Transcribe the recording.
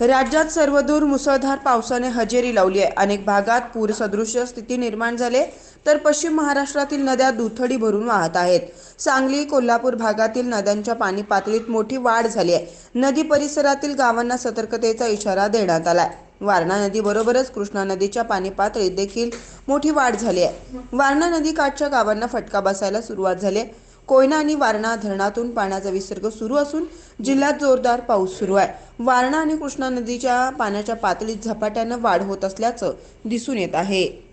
राज्यात सर्वदूर मुसळधार पावसाने हजेरी लावली आहे. अनेक भागात पूरसदृश्य स्थिती निर्माण झाले तर पश्चिम महाराष्ट्रातील नद्या दुथडी भरून वाहत आहेत. सांगली कोल्हापूर भागातील नद्यांच्या पाणी पातळीत मोठी वाढ झाली आहे. नदी परिसरातील गावांना सतर्कतेचा इशारा देण्यात आलाय. वारणा नदीबरोबरच कृष्णा नदीच्या पाणी पातळीत देखील मोठी वाढ झाली आहे. वारणा नदी काठच्या गावांना फटका बसायला सुरुवात झाली आहे. कोयना आणि वारणा धरणातून पाण्याचा विसर्ग सुरू असून जिल्ह्यात जोरदार पाऊस सुरू आहे. वारणा आणि कृष्णा नदीच्या पाण्याच्या पातळीत झपाट्यानं वाढ होत असल्याचं दिसून येत आहे.